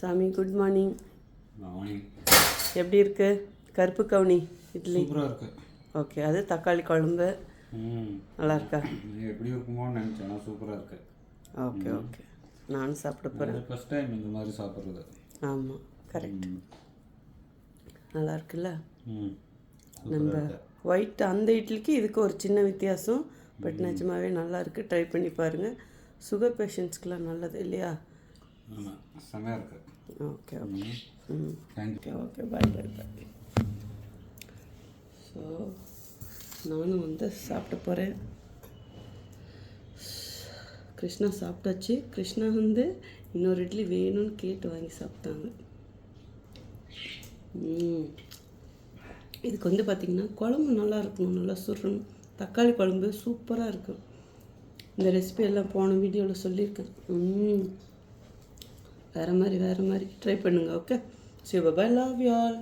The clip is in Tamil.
சாமி குட் மார்னிங் எப்படி இருக்கு? கருப்பு கவுனி இட்லி. ஓகே அது தக்காளி குழம்பு. நல்லா இருக்கா? எப்படி இருக்குமோன்னு நினச்சேன் சூப்பராக இருக்கு. ஓகே ஓகே நானும் சாப்பிட போகிறேன் ஃபஸ்ட் டைம் இந்த மாதிரி சாப்பிட்றது. ஆமாம் கரெக்ட் நல்லா இருக்குல்ல? நம்ம ஒயிட் அந்த இட்லிக்கு இதுக்கு ஒரு சின்ன வித்தியாசம் பட் நிஜமாவே நல்லா இருக்கு. ட்ரை பண்ணி பாருங்கள் சுகர் பேஷண்ட்ஸ்க்கெலாம் நல்லது இல்லையா? ஆமாம் செமையாக இருக்கு. Okay okay. Hmm. Okay okay. Bye bye bye so நானும் வந்து சாப்பிட போகிறேன் கிருஷ்ணா சாப்பிட்டாச்சு. கிருஷ்ணா வந்து இன்னொரு இட்லி வேணும்னு கேட்டு வாங்கி சாப்பிட்டாங்க. இதுக்கு வந்து பார்த்திங்கன்னா குழம்பு நல்லா இருக்கணும். நல்லா சுருணும் தக்காளி குழம்பு சூப்பராக இருக்கும். இந்த ரெசிபி எல்லாம் போன வீடியோவில் சொல்லியிருக்கேன். ம். வேறு மாதிரி வேறு மாதிரி. ட்ரை பண்ணுங்கள் okay see love you all